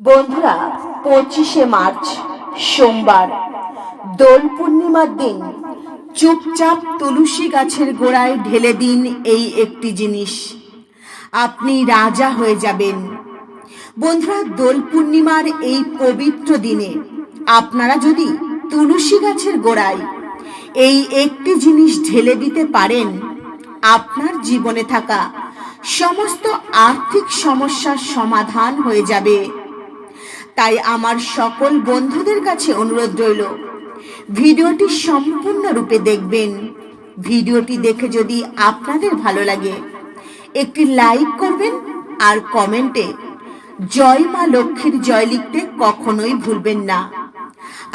বন্ধুরা, পঁচিশে মার্চ, সোমবার। দোল পূর্ণিমার দিন। চুপচাপ তুলসী গাছের গোড়ায় ঢেলে দিন এই একটি জিনিস। আপনি রাজা হয়ে যাবেন। বন্ধুরা, দোল পূর্ণিমার এই পবিত্র দিনে আপনারা যদি তুলসী গাছের গোড়ায় এই একটি জিনিস ঢেলে দিতে পারেন, আপনার জীবনে থাকা সমস্ত আর্থিক সমস্যার সমাধান হয়ে যাবে। তাই আমার সকল বন্ধুদের কাছে অনুরোধ রইল, ভিডিওটি সম্পূর্ণরূপে দেখবেন। ভিডিওটি দেখে যদি আপনাদের ভালো লাগে, একটি লাইক করবেন আর কমেন্টে জয় মা লক্ষ্মীর জয় লিখতে কখনোই ভুলবেন না।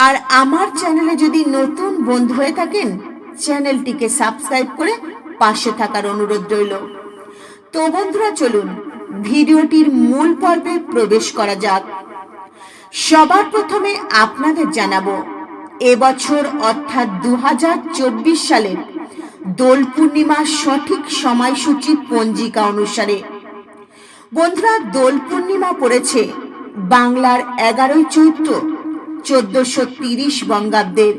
আর আমার চ্যানেলে যদি নতুন বন্ধু হয়ে থাকেন, চ্যানেলটিকে সাবস্ক্রাইব করে পাশে থাকার অনুরোধ রইল। তো বন্ধুরা, চলুন, ভিডিওটির মূল পর্বে প্রবেশ করা যাক। সবার প্রথমে আপনাদের জানাব, এবছর অর্থাৎ দু সালের দোল পূর্ণিমার সঠিক সময়সূচি পঞ্জিকা অনুসারে। বন্ধুরা, দোল পূর্ণিমা পড়েছে বাংলার এগারোই চৈত্র চোদ্দশো তিরিশ বঙ্গাব্দের।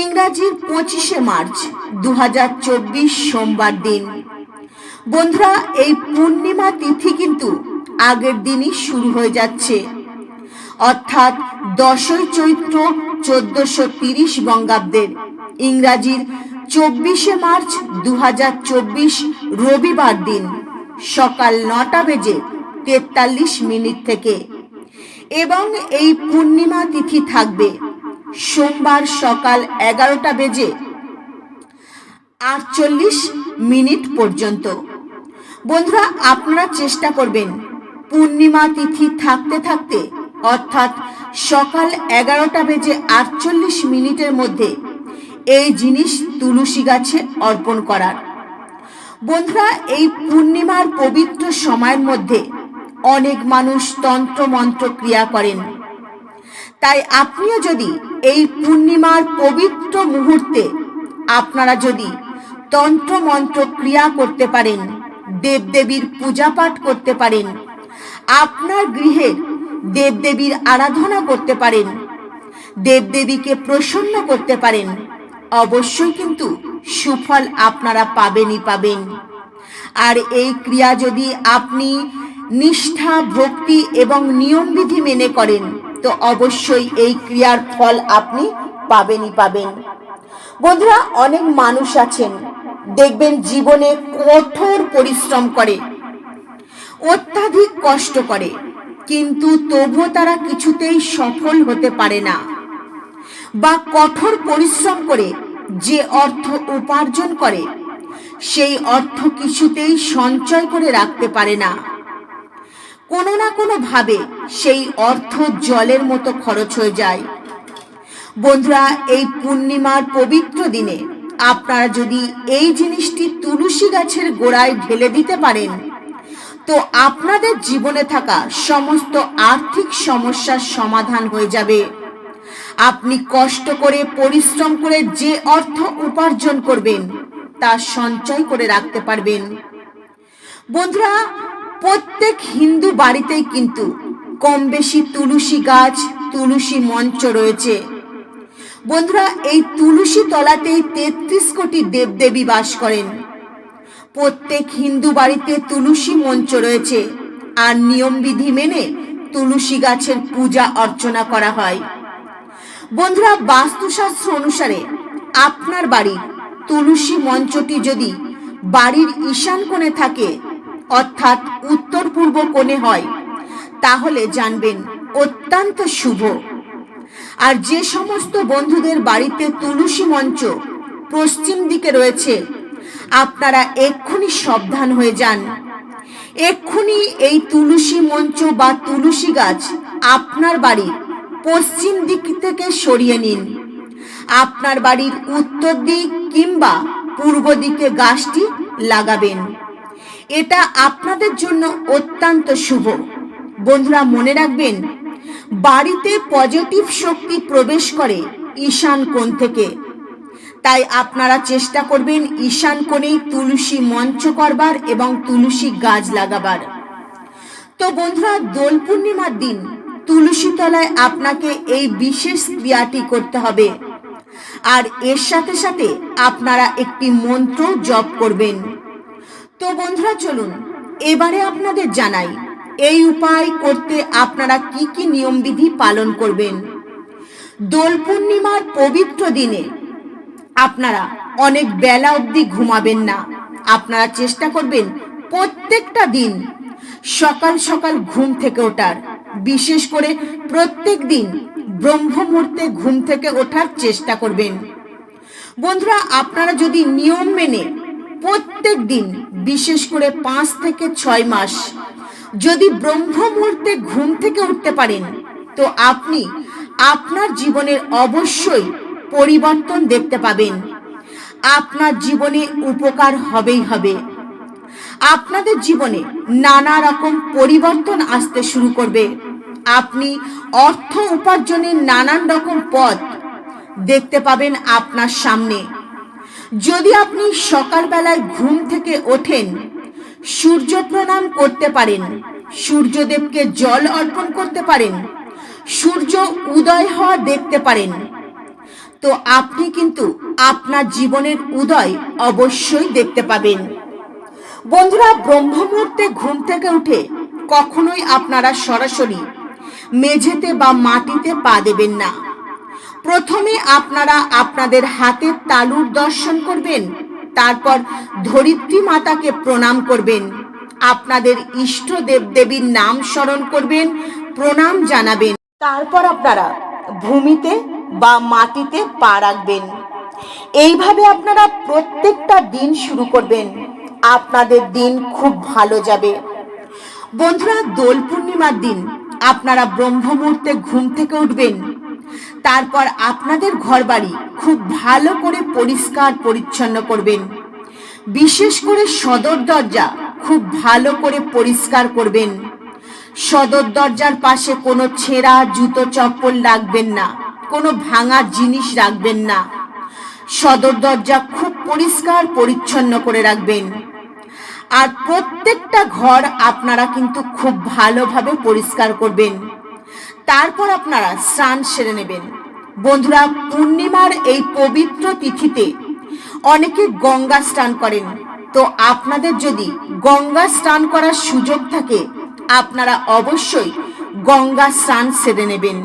ইংরাজির পঁচিশে মার্চ দু হাজার চব্বিশ সোমবার দিন। বন্ধুরা, এই পূর্ণিমা তিথি কিন্তু আগের দিনই শুরু হয়ে যাচ্ছে। অর্থাৎ দশই চৈত্র চোদ্দশো তিরিশ বঙ্গাব্দের। ইংরাজির চব্বিশে মার্চ দু হাজার চব্বিশ রবিবার দিন, সকাল নটা বেজে তেতাল্লিশ মিনিট থেকে। এবং এই পূর্ণিমা তিথি থাকবে সোমবার সকাল এগারোটা বেজে আটচল্লিশ মিনিট পর্যন্ত। বন্ধুরা, আপনারা চেষ্টা করবেন পূর্ণিমা তিথি থাকতে থাকতে অর্থাৎ সকাল এগারোটা বেজে আটচল্লিশ মিনিটের মধ্যে এই জিনিস তুলসী গাছে অর্পণ করার। বন্ধুরা, এই পূর্ণিমার পবিত্র সময়ের মধ্যে অনেক মানুষ তন্ত্র মন্ত্র ক্রিয়া করেন। তাই আপনিও যদি এই পূর্ণিমার পবিত্র মুহূর্তে আপনারা যদি তন্ত্র মন্ত্র ক্রিয়া করতে পারেন, দেবদেবীর পূজা পাঠ করতে পারেন, আপনার গৃহের দেবদেবীর আরাধনা করতে পারেন। দেবদেবীকে প্রসন্ন করতে পারেন। অবশ্যই কিন্তু সুফল আপনারা পাবেনই পাবেন। আর এই ক্রিয়া যদি আপনি নিষ্ঠা, ভক্তি এবং নিয়মবিধি মেনে করেন, তো অবশ্যই এই ক্রিয়ার ফল আপনি পাবেনই পাবেন। বন্ধুরা, অনেক মানুষ আছেন, দেখবেন জীবনে কঠোর পরিশ্রম করে, অত্যাধিক কষ্ট করে। কিন্তু তবুও তারা কিছুতেই সফল হতে পারে না বা কঠোর পরিশ্রম করে যে অর্থ উপার্জন করে, সেই অর্থ কিছুতেই সঞ্চয় করে রাখতে পারে না। কোনো না কোনো ভাবে সেই অর্থ জলের মতো খরচ হয়ে যায়। বন্ধুরা, এই পূর্ণিমার পবিত্র দিনে আপনারা যদি এই জিনিসটি তুলসী গাছের গোড়ায় ঢেলে দিতে পারেন তো আপনাদের জীবনে থাকা সমস্ত আর্থিক সমস্যার সমাধান হয়ে যাবে। আপনি কষ্ট করে, পরিশ্রম করে যে অর্থ উপার্জন করবেন, তা সঞ্চয় করে রাখতে পারবেন। বন্ধুরা, প্রত্যেক হিন্দু বাড়িতেই কিন্তু কম বেশি তুলসী গাছ, তুলসী মঞ্চ রয়েছে। বন্ধুরা, এই তুলসী তলাতেই তেত্রিশ কোটি দেবদেবী বাস করেন। প্রত্যেক হিন্দু বাড়িতে তুলসী মঞ্চ রয়েছে। আর নিয়মবিধি মেনে তুলসী গাছের পূজা অর্চনা করা হয়। বন্ধুরা, বাস্তুশাস্ত্র অনুসারে আপনার বাড়ির তুলসী মঞ্চটি যদি বাড়ির ঈশান কোণে থাকে, অর্থাৎ উত্তর পূর্ব কোণে হয়, তাহলে জানবেন অত্যন্ত শুভ। আর যে সমস্ত বন্ধুদের বাড়িতে তুলসী মঞ্চ পশ্চিম দিকে রয়েছে আপনারা এক্ষুনি সাবধান হয়ে যান। এক্ষুনি এই তুলসী মঞ্চ বা তুলসী গাছ আপনার বাড়ির পশ্চিম দিক থেকে সরিয়ে নিন। আপনার বাড়ির উত্তর দিক কিংবা পূর্ব দিকে গাছটি লাগাবেন। এটা আপনাদের জন্য অত্যন্ত শুভ। বন্ধুরা, মনে রাখবেন, বাড়িতে পজিটিভ শক্তি প্রবেশ করে ঈশান কোণ থেকে। তাই আপনারা চেষ্টা করবেন ঈশান কোণেই তুলসী মঞ্চ করবার এবং তুলসী গাছ লাগাবার। তো বন্ধুরা, দোল পূর্ণিমার দিন তুলসী তলায় আপনাকে এই বিশেষ ক্রিয়াটি করতে হবে। আর এর সাথে সাথে আপনারা একটি মন্ত্র জপ করবেন। তো বন্ধুরা, চলুন, এবারে আপনাদের জানাই, এই উপায় করতে আপনারা কি কি নিয়মবিধি পালন করবেন? দোল পূর্ণিমার পবিত্র দিনে আপনারা অনেক বেলা অবধি ঘুমাবেন না। আপনারা চেষ্টা করবেন প্রত্যেকটা দিন সকাল সকাল ঘুম থেকে ওঠার। বিশেষ করে প্রত্যেক দিন ব্রহ্ম মুহূর্তে ঘুম থেকে ওঠার চেষ্টা করবেন। বন্ধুরা, আপনারা যদি নিয়ম মেনে প্রত্যেক দিন, বিশেষ করে পাঁচ থেকে ছয় মাস, যদি ব্রহ্ম মুহূর্তে ঘুম থেকে উঠতে পারেন, তো আপনি আপনার জীবনের অবশ্যই পরিবর্তন দেখতে পাবেন। আপনার জীবনে উপকার হবেই হবে। আপনাদের জীবনে নানা রকম পরিবর্তন আসতে শুরু করবে। আপনি অর্থ উপার্জনের নানান রকম পথ দেখতে পাবেন আপনার সামনে। যদি আপনি সকালবেলায় ঘুম থেকে ওঠেন সূর্য প্রণাম করতে পারেন, সূর্যদেবকে জল অর্পণ করতে পারেন, সূর্য উদয় হওয়া দেখতে পারেন তো আপনি কিন্তু আপনার জীবনের উদয় অবশ্যই দেখতে পাবেন। বন্ধুরা ব্রহ্ম মুহূর্তে ঘুম থেকে উঠে কখনোই আপনারা সরাসরি মেঝেতে বা মাটিতে পা দেবেন না। প্রথমে আপনারা আপনাদের হাতের তালুর দর্শন করবেন, তারপর ধরিত্রী মাতাকে প্রণাম করবেন, আপনাদের ইষ্ট দেব দেবীর নাম স্মরণ করবেন, প্রণাম জানাবেন। তারপর আপনারা ভূমিতে বা মাটিতে পা রাখবেন। এইভাবে আপনারা প্রত্যেকটা দিন শুরু করবেন। আপনাদের দিন খুব ভালো যাবে। বন্ধুরা, দোল পূর্ণিমার দিন আপনারা ব্রহ্ম মুহূর্তে ঘুম থেকে উঠবেন। তারপর আপনাদের ঘরবাড়ি খুব ভালো করে পরিষ্কার পরিচ্ছন্ন করবেন। বিশেষ করে সদর দরজা খুব ভালো করে পরিষ্কার করবেন। সদর দরজার পাশে কোনো ছেঁড়া জুতো চপ্পল রাখবেন না। কোনো ভাঙা জিনিস রাখবেন না। সদর দরজা খুব পরিষ্কার, পরিচ্ছন্ন করে রাখবেন। আর প্রত্যেকটা ঘর আপনারা কিন্তু খুব ভালোভাবে পরিষ্কার করবেন। তারপর আপনারা স্নান সেরে নেবেন। বন্ধুরা, পূর্ণিমার এই পবিত্র তিথিতে অনেকে গঙ্গা স্নান করেন। তো আপনাদের যদি গঙ্গা স্নান করার সুযোগ থাকে, আপনারা অবশ্যই গঙ্গা স্নান সেরে নেবেন।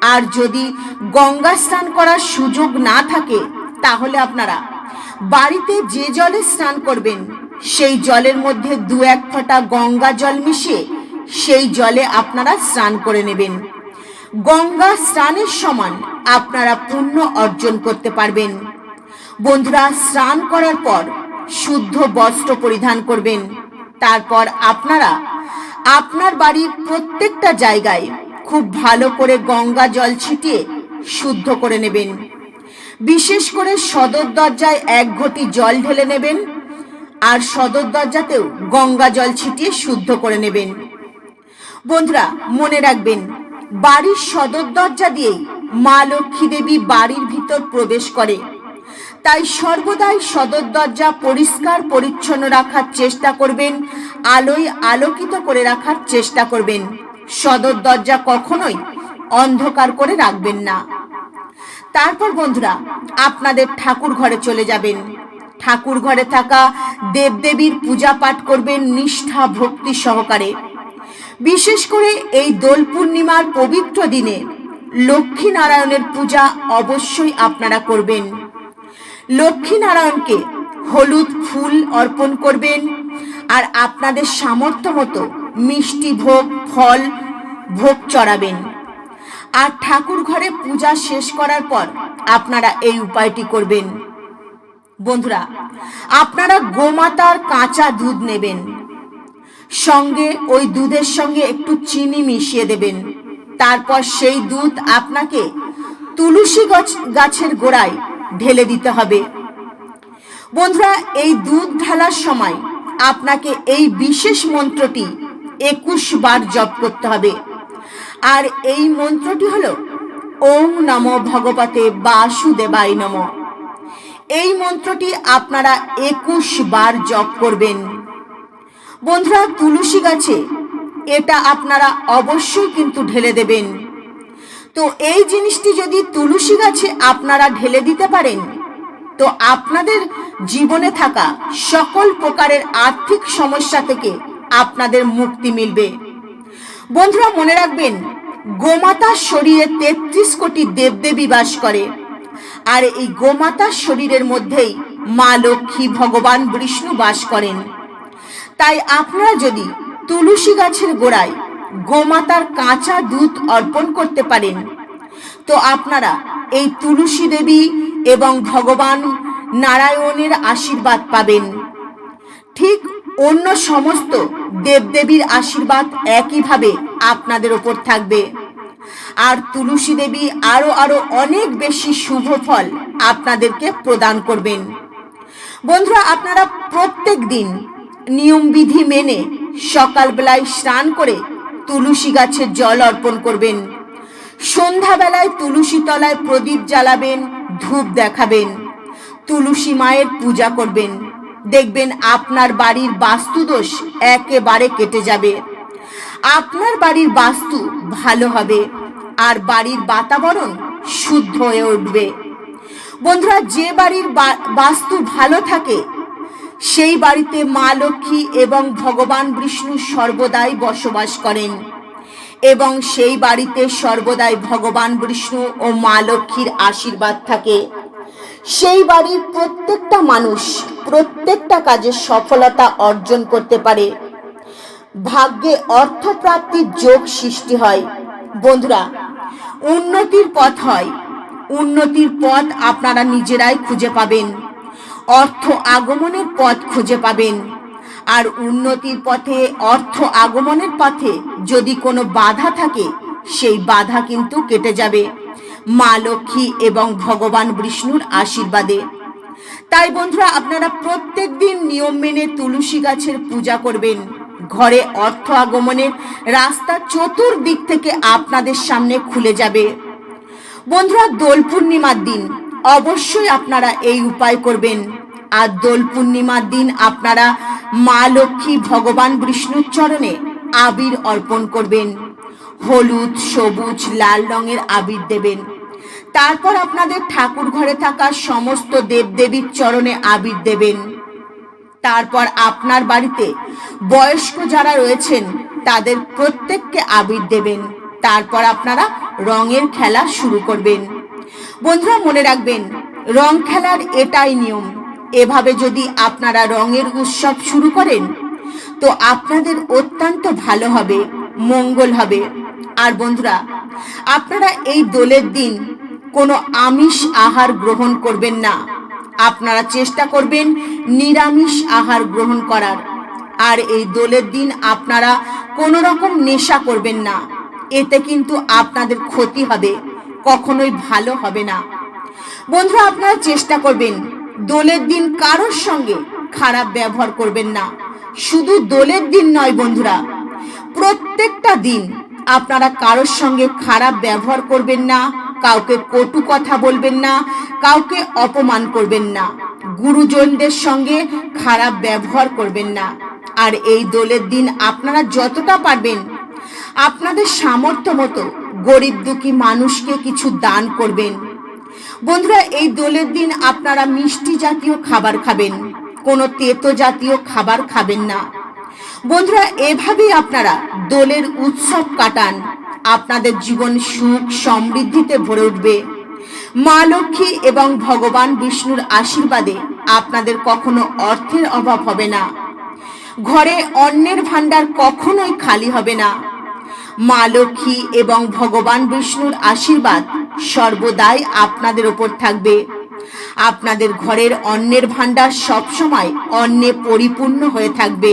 আর যদি গঙ্গা স্নান করার সুযোগ না থাকে, তাহলে আপনারা বাড়িতে যে জলে স্নান করবেন, সেই জলের মধ্যে দু এক ফোঁটা গঙ্গা জল মিশিয়ে সেই জলে আপনারা স্নান করে নেবেন। গঙ্গা স্নানের সমান আপনারা পুণ্য অর্জন করতে পারবেন। বন্ধুরা, স্নান করার পর শুদ্ধ বস্ত্র পরিধান করবেন। তারপর আপনারা আপনার বাড়ির প্রত্যেকটা জায়গায় খুব ভালো করে গঙ্গা জল ছিটিয়ে শুদ্ধ করে নেবেন। বিশেষ করে সদর দরজায় এক ঘটি জল ঢেলে নেবেন আর সদর দরজাতেও গঙ্গা জল ছিটিয়ে শুদ্ধ করে নেবেন। বন্ধুরা, মনে রাখবেন, বাড়ির সদর দরজা দিয়েই মা লক্ষ্মী দেবী বাড়ির ভিতর প্রবেশ করে। তাই সর্বদাই সদর দরজা পরিষ্কার, পরিচ্ছন্ন রাখার চেষ্টা করবেন, আলোয় আলোকিত করে রাখার চেষ্টা করবেন। সদর দরজা কখনোই অন্ধকার করে রাখবেন না। তারপর বন্ধুরা, আপনাদের ঠাকুর ঘরে চলে যাবেন। ঠাকুর ঘরে থাকা দেবদেবীর পূজা পাঠ করবেন নিষ্ঠা, ভক্তি সহকারে। বিশেষ করে এই দোল পূর্ণিমার পবিত্র দিনে লক্ষ্মী নারায়ণের পূজা অবশ্যই আপনারা করবেন। লক্ষ্মী নারায়ণকে হলুদ ফুল অর্পণ করবেন আর আপনাদের সামর্থ্য মতো মিষ্টি ভোগ, ফল, ভোগ চড়াবেন। আর ঠাকুর ঘরে পূজা শেষ করার পর আপনারা এই উপায়টি করবেন। বন্ধুরা, আপনারা গোমাতার কাঁচা দুধ নেবেন। সঙ্গে ওই দুধের সঙ্গে একটু চিনি মিশিয়ে দেবেন। তারপর সেই দুধ আপনাকে তুলসী গাছ, গাছের গোড়ায় ঢেলে দিতে হবে। বন্ধুরা, এই দুধ ঢালার সময় আপনাকে এই বিশেষ মন্ত্রটি একুশ বার জপ করতে হবে। আর এই মন্ত্রটি হলো, ওম নম ভগবতে বাসুদেবায় নম। এই মন্ত্রটি আপনারা একুশ বার জপ করবেন। বন্ধুরা, তুলসী গাছে এটা আপনারা অবশ্যই কিন্তু ঢেলে দেবেন। তো এই জিনিসটি যদি তুলসী গাছে আপনারা ঢেলে দিতে পারেন, তো আপনাদের জীবনে থাকা সকল প্রকারের আর্থিক সমস্যা থেকে আপনাদের মুক্তি মিলবে। বন্ধুরা, মনে রাখবেন গোমাতার শরীরে তেত্রিশ কোটি দেবদেবী বাস করে। আর এই গোমাতার শরীরের মধ্যেই মা লক্ষ্মী, ভগবান বিষ্ণু বাস করেন। তাই আপনারা যদি তুলসী গাছের গোড়ায় গোমাতার কাঁচা দুধ অর্পণ করতে পারেন, তো আপনারা এই তুলসী দেবী এবং ভগবান নারায়ণের আশীর্বাদ পাবেন। ঠিক অন্য সমস্ত দেবদেবীর আশীর্বাদ একইভাবে আপনাদের ওপর থাকবে। আর তুলসী দেবী আরও আরও অনেক বেশি শুভ ফল আপনাদেরকে প্রদান করবেন। বন্ধুরা, আপনারা প্রত্যেক দিন নিয়মবিধি মেনে সকালবেলায় স্নান করে তুলসী গাছের জল অর্পণ করবেন। সন্ধ্যাবেলায় তুলসী তলায় প্রদীপ জ্বালাবেন, ধূপ দেখাবেন, তুলসী মায়ের পূজা করবেন। দেখবেন আপনার বাড়ির বাস্তুদোষ একেবারে কেটে যাবে। আপনার বাড়ির বাস্তু ভালো হবে আর বাড়ির বাতাবরণ শুদ্ধ হয়ে উঠবে। বন্ধুরা, যে বাড়ির বাস্তু ভালো থাকে, সেই বাড়িতে মা লক্ষ্মী এবং ভগবান বিষ্ণু সর্বদাই বসবাস করেন এবং সেই বাড়িতে সর্বদাই ভগবান বিষ্ণু ও মা লক্ষ্মীর আশীর্বাদ থাকে। সেই বাড়ির প্রত্যেকটা মানুষ প্রত্যেকটা কাজে সফলতা অর্জন করতে পারে। ভাগ্যে অর্থপ্রাপ্তির যোগ সৃষ্টি হয়। বন্ধুরা, উন্নতির পথ হয়। উন্নতির পথ আপনারা নিজেরাই খুঁজে পাবেন। অর্থ আগমনের পথ খুঁজে পাবেন। আর উন্নতির পথে, অর্থ আগমনের পথে যদি কোনো বাধা থাকে, সেই বাধা কিন্তু কেটে যাবে। মা লক্ষ্মী এবং ভগবান বিষ্ণুর আশীর্বাদে। তাই বন্ধুরা, আপনারা প্রত্যেক দিন নিয়ম মেনে তুলসী গাছের পূজা করবেন। ঘরে অর্থ আগমনের রাস্তা চতুর্দিক থেকে আপনাদের সামনে খুলে যাবে। বন্ধুরা, দোল পূর্ণিমার দিন, অবশ্যই আপনারা এই উপায় করবেন। আর দোল পূর্ণিমার দিন আপনারা মা লক্ষ্মী ভগবান বিষ্ণুর চরণে আবির অর্পণ করবেন। হলুদ, সবুজ, লাল রঙের আবির দেবেন। তারপর আপনাদের ঠাকুর ঘরে থাকা সমস্ত দেবদেবীর চরণে আবির দেবেন। তারপর আপনার বাড়িতে বয়স্ক যারা রয়েছেন, তাদের প্রত্যেককে আবির দেবেন। তারপর আপনারা রঙের খেলা শুরু করবেন। বন্ধুরা, মনে রাখবেন, রং খেলার এটাই নিয়ম। এভাবে যদি আপনারা রঙের উৎসব শুরু করেন, তো আপনাদের অত্যন্ত ভালো হবে, মঙ্গল হবে। আর বন্ধুরা, আপনারা এই দোলের দিন কোনো আমিষ আহার গ্রহণ করবেন না। আপনারা চেষ্টা করবেন নিরামিষ আহার গ্রহণ করার। আর এই দোলের দিন আপনারা কোনো রকম নেশা করবেন না। এতে কিন্তু আপনাদের ক্ষতি হবে, কখনোই ভালো হবে না। বন্ধুরা, আপনারা চেষ্টা করবেন দোলের দিন কারোর সঙ্গে খারাপ ব্যবহার করবেন না। শুধু দোলের দিন নয় বন্ধুরা, প্রত্যেকটা দিন আপনারা কারোর সঙ্গে খারাপ ব্যবহার করবেন না, কাউকে কটু কথা বলবেন না, কাউকে অপমান করবেন না। গুরুজনদের সঙ্গে খারাপ ব্যবহার করবেন না। আর এই দোলের দিন আপনারা যতটা পারবেন, আপনাদের সামর্থ্য মতো গরিব দুঃখী মানুষকে কিছু দান করবেন। বন্ধুরা, এই দোলের দিন আপনারা মিষ্টি জাতীয় খাবার খাবেন, কোনো তেতো জাতীয় খাবার খাবেন না। বন্ধুরা, এভাবেই আপনারা দোলের উৎসব কাটান। আপনাদের জীবন সুখ সমৃদ্ধিতে ভরে উঠবে। মা লক্ষ্মী এবং ভগবান বিষ্ণুর আশীর্বাদে আপনাদের কখনো অর্থের অভাব হবে না। ঘরে অন্যের ভাণ্ডার কখনোই খালি হবে না। মা লক্ষ্মী এবং ভগবান বিষ্ণুর আশীর্বাদ সর্বদাই আপনাদের ওপর থাকবে। আপনাদের ঘরের অন্যের ভাণ্ডার সবসময় অন্নে পরিপূর্ণ হয়ে থাকবে।